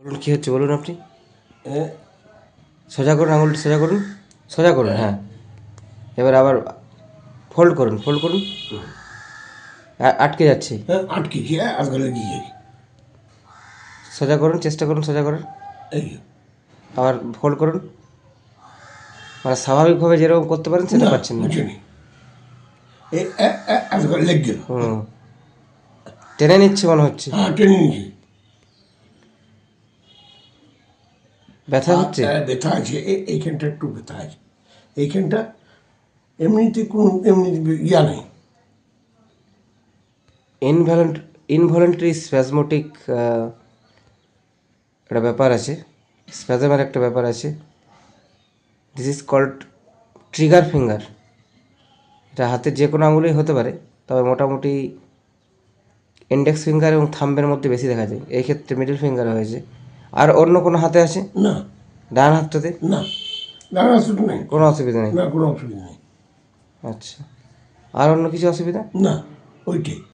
বলুন কী হচ্ছে বলুন আপনি? সোজা করুন আঙুলটি সোজা করুন। সোজা করুন হ্যাঁ। এবার আবার ফোল্ড করুন ফোল্ড করুন। আটকে যাচ্ছে। হ্যাঁ, আটকে গিয়ে আজকে লেগে গেছে সোজা করুন চেষ্টা করুন সোজা করুন। আবার ফোল্ড করুন। মানে স্বাভাবিকভাবে যেরকম করতে পারেন সেটা পাচ্ছেন না। টেনে নিচ্ছে মনে হচ্ছে। হ্যাঁ টেনে নিয়েছি। ব্যথা হচ্ছে? ব্যথা আছে এইখানটা একটু ব্যথা আছে। এইখানটা এমনিতে কোনো এমনি ইয়া নেই। ইনভলেন্ট ইনভলেন্টারি স্প্যাজমোটিক একটা ব্যাপার আছে। স্প্যাজমের একটা ব্যাপার আছে। This is called trigger finger এটা হাতের যে কোনো আঙুলেই হতে পারে তবে মোটামুটি ইন্ডেক্স ফিঙ্গার এবং থাম্বের মধ্যে বেশি দেখা যায়। এই ক্ষেত্রে মিডল ফিঙ্গারে হয়েছে। আর অন্য কোনো হাতে আছে? না। ডান হাতটাতে? না। ডান শুধু নেই। কোনো অসুবিধা নেই? না কোনো অসুবিধা নেই। আচ্ছা। আর অন্য কিছু অসুবিধা? না ওইটাই।